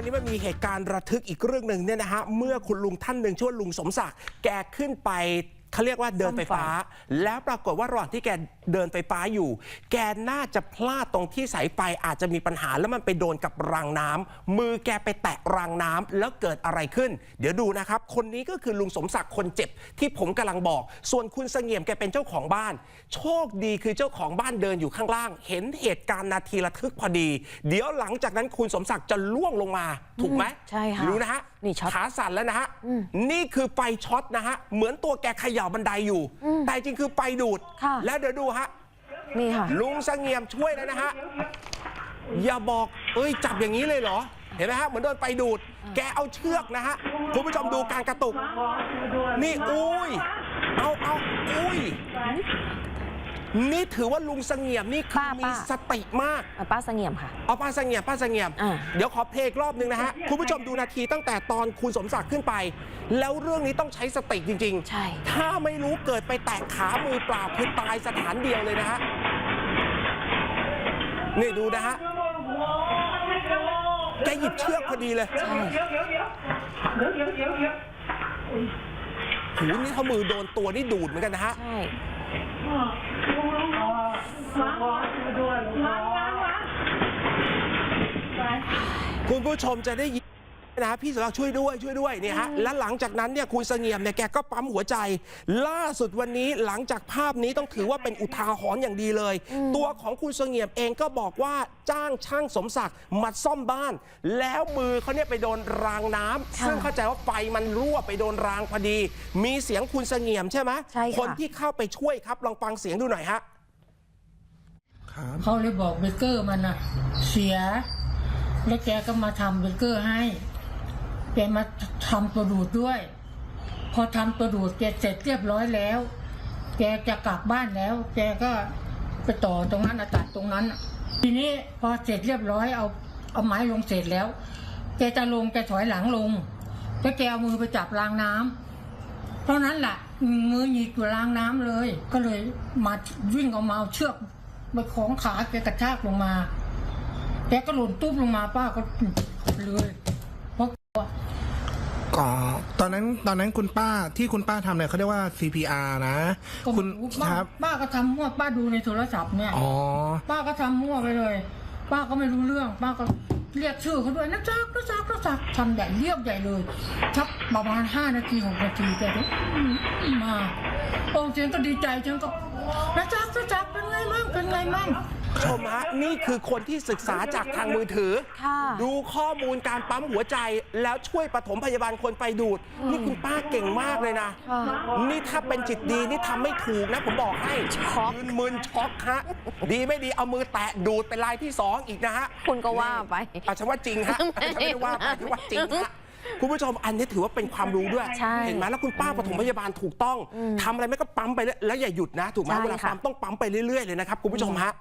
วันนี้มันมีเหตุการณ์ระทึกอีกเรื่องหนึ่งเนี่ยนะฮะ เมื่อคุณลุงท่านหนึ่งชื่อว่าลุงสมศักดิ์ แกขึ้นไป เขาเรียกว่าเดินไฟฟ้า แล้วปรากฏว่าระหว่างที่แกเดินไฟฟ้าอยู่ แกน่าจะพลาดตรงที่สายไฟอาจจะมีปัญหาแล้วมันไปโดนกับรางน้ำมือแกไปแตะรางน้ำแล้วเกิดอะไรขึ้น เดี๋ยวดูนะครับ คนนี้ก็คือลุงสมศักดิ์คนเจ็บที่ผมกำลังบอก ส่วนคุณเสงี่ยมแกเป็นเจ้าของบ้าน โชคดีคือเจ้าของบ้านเดินอยู่ข้างล่าง เห็นเหตุการณ์นาทีระทึกพอดี เดี๋ยวหลังจากนั้นคุณสมศักดิ์จะล่วงลงมา ถูกไหมใช่ค่ะรู้นะฮะนี่ช็อตขาสั่นแล้วนะฮะนี่คือไฟช็อตนะฮะเหมือนตัวแกเขย่าบันไดอยู่ แต่จริงคือไฟดูดค่ะแล้วเดี๋ยวดูฮะนี่ค่ะลุงเสงี่ยมช่วยแล้วนะฮะอย่าบอกเอ้ยจับอย่างนี้เลยเหรอ เห็นไหมฮะเหมือนโดนไฟดูด แกเอาเชือกนะฮะคุณผู้ชมดูการกระตุก นี่อุ้ยเอาเอาอุ้ย นี่ถือว่าลุงเสงี่ยมนี่คือป้ามีป้า สติมาก อะป้าเสงี่ยมค่ะ เอาป้าเสงี่ยมป้าเสงี่ยม อ่า เดี๋ยวขอเพลงอีกรอบนึงนะฮะ คุณผู้ชมดูนาทีตั้งแต่ตอนคุณสมศักดิ์ขึ้นไป แล้วเรื่องนี้ต้องใช้สติจริงใช่ๆถ้าไม่รู้เกิดไปแตะขามือเปล่าคือตายสถานเดียวเลยนะฮะ นี่ดูนะฮะ แกหยิบเชือกพอดีเลยใช่หูนี่เขามือโดนตัวนี่ดูดเหมือนกันนะฮะ ใช่ คุณผู้ชมจะได้ยินนะพี่สมรักช่วยด้วยช่วยด้วยเนี่ยฮะและหลังจากนั้นเนี่ยคุณเสงี่ยมเนี่ยแกก็ปั๊มหัวใจ ล่าสุดวันนี้หลังจากภาพนี้ต้องถือว่าเป็นอุทาหรณ์อย่างดีเลย ตัวของคุณเสงี่ยมเองก็บอกว่าจ้างช่างสมศักดิ์มาซ่อมบ้าน แล้วมือเขาเนี่ยไปโดนรางน้ำค่ะซึ่งเข้าใจว่าไฟมันรั่วไปโดนรางพอดี มีเสียงคุณเสงี่ยมใช่ไหมใช่ค่ะคนที่เข้าไปช่วยครับลองฟังเสียงดูหน่อยฮะเขาเลยบอกเบเกอร์มันอะเสีย แล้วแกก็มาทำเบเกอร์ให้ แกมาทำตัวดูดด้วย พอทำตัวดูดแกเสร็จเรียบร้อยแล้ว แกจะกลับบ้านแล้ว แกก็ไปต่อตรงนั้นอะตัดตรงนั้น ทีนี้พอเสร็จเรียบร้อยเอาเอาไม้ลงเสร็จแล้ว แกจะลงแกถอยหลังลงแล้วแกเอามือไปจับรางน้ำเพราะนั้นแหละมือหยิกอยู่รางน้ำเลย ก็เลยมาวิ่งเอามาเอาเชือกมาของขาแกกระชากลงมา แกก็หล่นตุ๊บลงมาป้าก็เลยเพราะอ๋อตอนนั้นตอนนั้นคุณป้าที่คุณป้าทำเนี่ยเขาเรียกว่า CPR นะ ก็คุณป้าครับป้าก็ทำมั่วป้าดูในโทรศัพท์เนี่ย อ๋อ ป้าก็ทำมั่วไปเลย ป้าก็ไม่รู้เรื่อง ป้าก็เรียกชื่อเขาด้วยนักจักนักจักนักจักทำใหญ่เรียบใหญ่เลยชักประมาณห้านาทีหกนาทีแกก็อืมมาโอ้เสียงก็ดีใจเสียงก็นักจักนักจักเป็นไงมั่งเป็นไงมั่ง ชมฮะนี่คือคนที่ศึกษาจากทางมือถือ ค่ะดูข้อมูลการปั๊มหัวใจแล้วช่วยปฐมพยาบาลคนไฟดูด นี่คุณป้าเก่งมากเลยนะ ค่ะ นี่ถ้าเป็นจิตดีนี่ทำไม่ถูกนะ ผมบอกให้ช็อกยืนมึนช็อกฮะ ดีไม่ดีเอามือแตะดูดเป็นลายที่สองอีกนะฮะคุณก็ว่าไปอาฉันว่าจริงฮะฉันไม่ได้ว่าไปฉันว่าจริงฮะคุณผู้ชมอันนี้ถือว่าเป็นความรู้ด้วย ใช่เห็นไหมแล้วคุณป้าปฐมพยาบาลถูกต้องทำอะไรไม่ก็ปั๊มไปเรื่อยแล้วอย่าหยุดนะ ถูกไหมใช่เวลาค่ะ ปั๊มต้องปั๊มไปเรื่อยๆเลยนะครับคุณผู้ชมฮะ